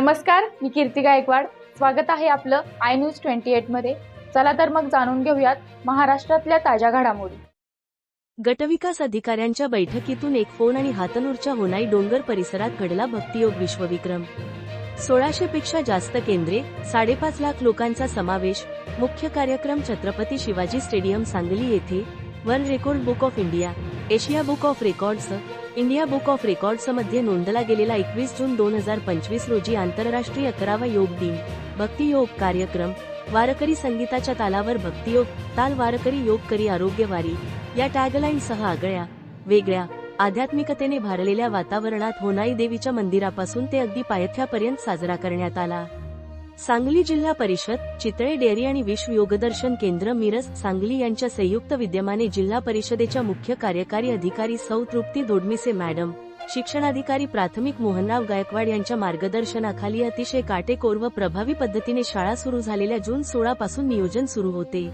नमस्कार मी कीर्ती गायकवाड. स्वागत आहे आपलं आय न्यूज ट्वेंटी मध्ये. चला तर मग जाणून घेऊयात महाराष्ट्रातल्या ताज्या घडामोडी. गटविकास अधिकाऱ्यांच्या बैठकीतून एक फोन आणि हातनूरच्या होनाई डोंगर परिसरात घडला भक्तियोग विश्वविक्रम. सोळाशे पेक्षा जास्त केंद्रे साडेपाच लाख लोकांचा समावेश मुख्य कार्यक्रम छत्रपती शिवाजी स्टेडियम सांगली येथे world record book of India Asia book of records India book of रेकॉर्ड्समध्ये नोंदला गेलेला एकवीस जून दोन हजार पंचवीस रोजी आंतरराष्ट्रीय अकरावा योग दिन भक्तियोग कार्यक्रम वारकरी संगीताच्या तालावर भक्तियोग ताल वारकरी योग करी आरोग्यवारी या टॅगलाईनसह आगळ्या वेगळ्या आध्यात्मिकतेने भारलेल्या वातावरणात होनाई देवीच्या मंदिरापासून ते अगदी पायथ्यापर्यंत साजरा करण्यात आला. सांगली जिल्हा परिषद चितळे डेअरी आणि विश्व योगदर्शन केंद्र मिरज सांगली यांच्या संयुक्त विद्यमाने जिल्हा परिषदेच्या मुख्य कार्यकारी अधिकारी सौ तृप्ती दोडमिसे मॅडम शिक्षणाधिकारी प्राथमिक मोहनराव गायकवाड यांच्या मार्गदर्शनाखाली अतिशय काटेकोर व प्रभावी पद्धतीने शाळा सुरू झालेल्या जून सोळा पासून नियोजन सुरू होते.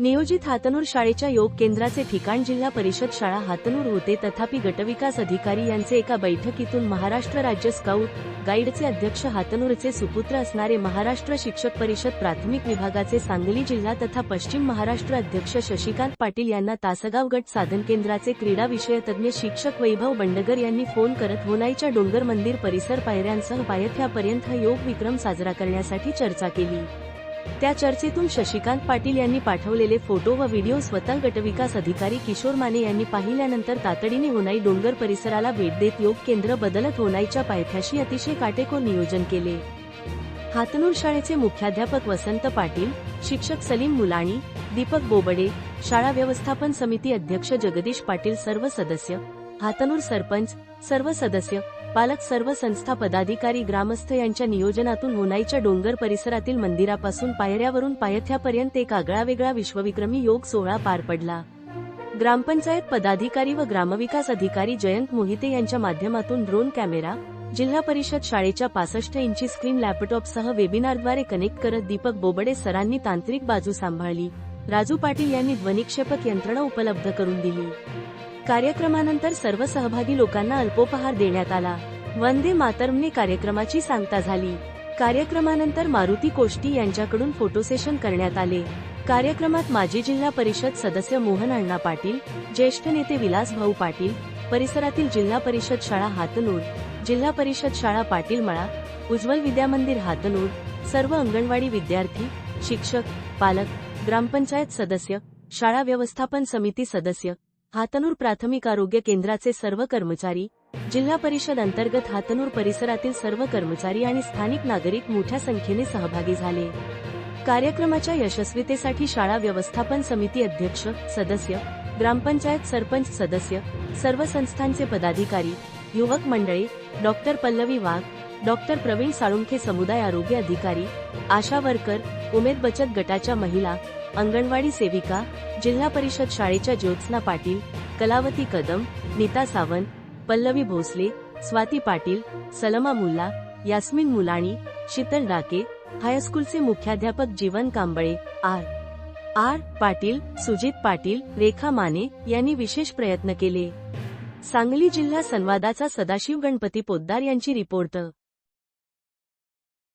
नियोजित हातनूर शाळेच्या योग केंद्राचे ठिकाण जिल्हा परिषद शाळा हातनूर होते. तथापि गटविकास अधिकारी यांचे एका बैठकीतून महाराष्ट्र राज्य स्काउट गाईडचे अध्यक्ष हातनूरचे सुपुत्र असणारे महाराष्ट्र शिक्षक परिषद प्राथमिक विभागाचे सांगली जिल्हा तथा पश्चिम महाराष्ट्र अध्यक्ष शशिकांत पाटील यांना तासगाव गट साधन केंद्राचे क्रीडा विषयतज्ञ शिक्षक वैभव बंडगर यांनी फोन करत होनाईच्या डोंगर मंदिर परिसर पायऱ्यांसह पायथ्यापर्यंत योग विक्रम साजरा करण्यासाठी चर्चा केली. त्या चर्चेतून शशिकांत पाटील यांनी पाठवलेले फोटो व व्हिडिओ स्वतः गटविकास अधिकारी किशोर माने यांनी पाहिल्यानंतर तातडीने होनाई डोंगर परिसराला भेट देत योग केंद्र बदलत होनाईच्या पायथ्याशी अतिशय काटेकोर नियोजन केले. हातनूर शाळेचे मुख्याध्यापक वसंत पाटील शिक्षक सलीम मुलाणी दीपक बोबडे शाळा व्यवस्थापन समिती अध्यक्ष जगदीश पाटील सर्व सदस्य हातनूर सरपंच सर्व सदस्य पालक सर्व संस्था पदाधिकारी ग्रामस्थ यांच्या नियोजनातून होनाईच्या डोंगर परिसरातील मंदिरापासून पायऱ्यावरून पायथ्यापर्यंत एक आगळावेगळा विश्वविक्रमी योग सोहळा पार पडला. ग्रामपंचायत पदाधिकारी व ग्रामविकास अधिकारी जयंत मोहिते यांच्या माध्यमातून ड्रोन कॅमेरा जिल्हा परिषद शाळेच्या पासष्ट इंची स्क्रीन लॅपटॉपसह वेबिनारद्वारे कनेक्ट करत दीपक बोबडे सरांनी तांत्रिक बाजू सांभाळली. राजू पाटील यांनी ध्वनिक्षेपक यंत्रणा उपलब्ध करून दिली. कार्यक्रमानंतर सर्व सहभागी लोकांना अल्पोपहार देण्यात आला. वंदे मातरमने कार्यक्रमाची सांगता झाली. कार्यक्रमानंतर मारुती कोष्टी यांच्याकडून फोटो सेशन करण्यात आले. कार्यक्रमात माजी जिल्हा परिषद सदस्य मोहन अण्णा पाटील ज्येष्ठ नेते विलास भाऊ पाटील परिसरातील जिल्हा परिषद शाळा हातनूर जिल्हा परिषद शाळा पाटील मळा उज्ज्वल विद्यामंदिर हातनूर सर्व अंगणवाडी विद्यार्थी शिक्षक पालक ग्रामपंचायत सदस्य शाळा व्यवस्थापन समिती सदस्य हातनूर प्राथमिक आरोग्य केंद्राचे सर्व कर्मचारी जिल्हा परिषद अंतर्गत हातनूर परिसरातील सर्व कर्मचारी आणि स्थानिक नागरिक मोठ्या संख्येने सहभागी झाले. कार्यक्रमाच्या यशस्वीतेसाठी शाळा व्यवस्थापन समिती अध्यक्ष सदस्य ग्रामपंचायत सरपंच सदस्य सर्व संस्थांचे पदाधिकारी युवक मंडळे डॉक्टर पल्लवी वाघ डॉक्टर प्रवीण साळुंखे समुदाय आरोग्य अधिकारी आशा वर्कर उमेद बचत गटाच्या महिला अंगणवाडी सेविका जिल्हा परिषद शाळेच्या ज्योत्स्ना पाटील कलावती कदम नीता सावंत पल्लवी भोसले स्वाती पाटील सलमा मुल्ला यास्मिन मुलाणी शीतल डाके हायस्कूलचे मुख्याध्यापक जीवन कांबळे आर. आर. पाटील सुजित पाटील रेखा माने यांनी विशेष प्रयत्न केले. सांगली जिल्हा संवादाचा सदाशिव गणपती पोद्दार यांची रिपोर्ट